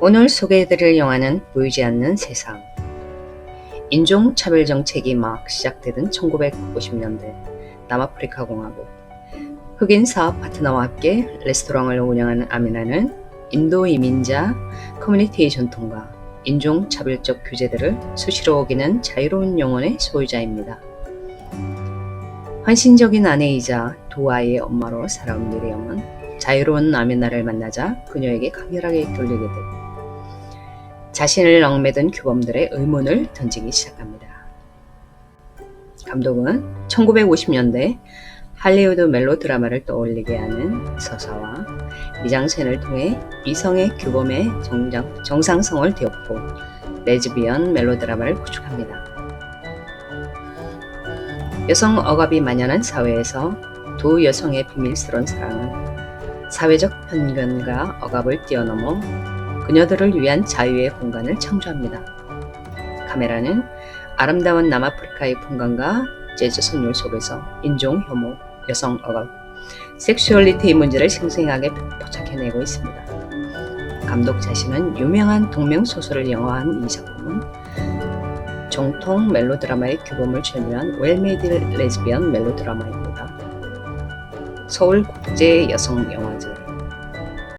오늘 소개해드릴 영화는 보이지 않는 세상. 인종차별 정책이 막 시작되던 1950년대 남아프리카 공화국. 흑인 사업 파트너와 함께 레스토랑을 운영하는 아미나는 인도 이민자, 커뮤니티의 전통과 인종차별적 규제들을 수시로 어기는 자유로운 영혼의 소유자입니다. 헌신적인 아내이자 두 아이의 엄마로 살아온 미리엄은 자유로운 아미나를 만나자 그녀에게 강렬하게 끌리게 되고 자신을 얽매든 규범들의 의문을 던지기 시작합니다. 감독은 1950년대 할리우드 멜로 드라마를 떠올리게 하는 서사와 미장센을 통해 이성의 규범의 정장, 정상성을 뒤엎고 레즈비언 멜로 드라마를 구축합니다. 여성 억압이 만연한 사회에서 두 여성의 비밀스러운 사랑은 사회적 편견과 억압을 뛰어넘어 그녀들을 위한 자유의 공간을 창조합니다. 카메라는 아름다운 남아프리카의 풍광과 재즈 선율 속에서 인종 혐오, 여성 억압, 섹슈얼리티의 문제를 생생하게 포착해내고 있습니다. 감독 자신은 유명한 동명 소설을 영화한 이 작품은 정통 멜로드라마의 규범을 전유한 웰메이드 레즈비언 멜로드라마입니다. 서울 국제 여성 영화제